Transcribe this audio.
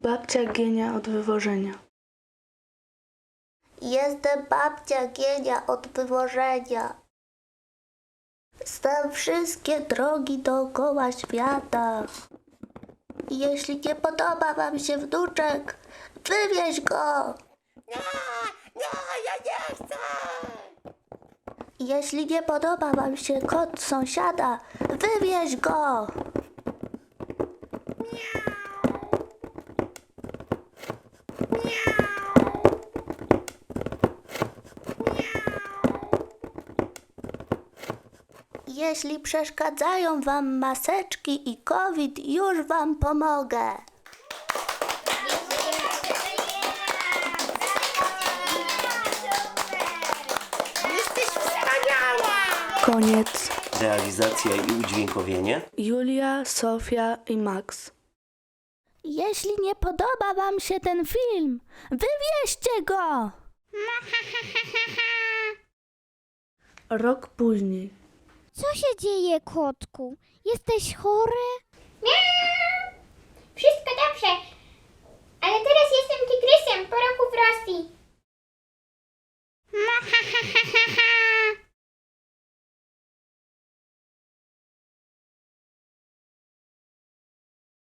Babcia Gienia od wywożenia. Jestem babcia Gienia od wywożenia. Znam wszystkie drogi dookoła świata. Jeśli nie podoba wam się wnuczek, wywieź go. Nie, nie, ja nie chcę. Jeśli nie podoba wam się kot sąsiada, wywieź go. Jeśli przeszkadzają wam maseczki i COVID, już wam pomogę. Koniec. Realizacja i udźwiękowienie Julia, Sofia i Max. Jeśli nie podoba wam się ten film, wywieźcie go! Rok później. Co się dzieje, kotku? Jesteś chory? Miau!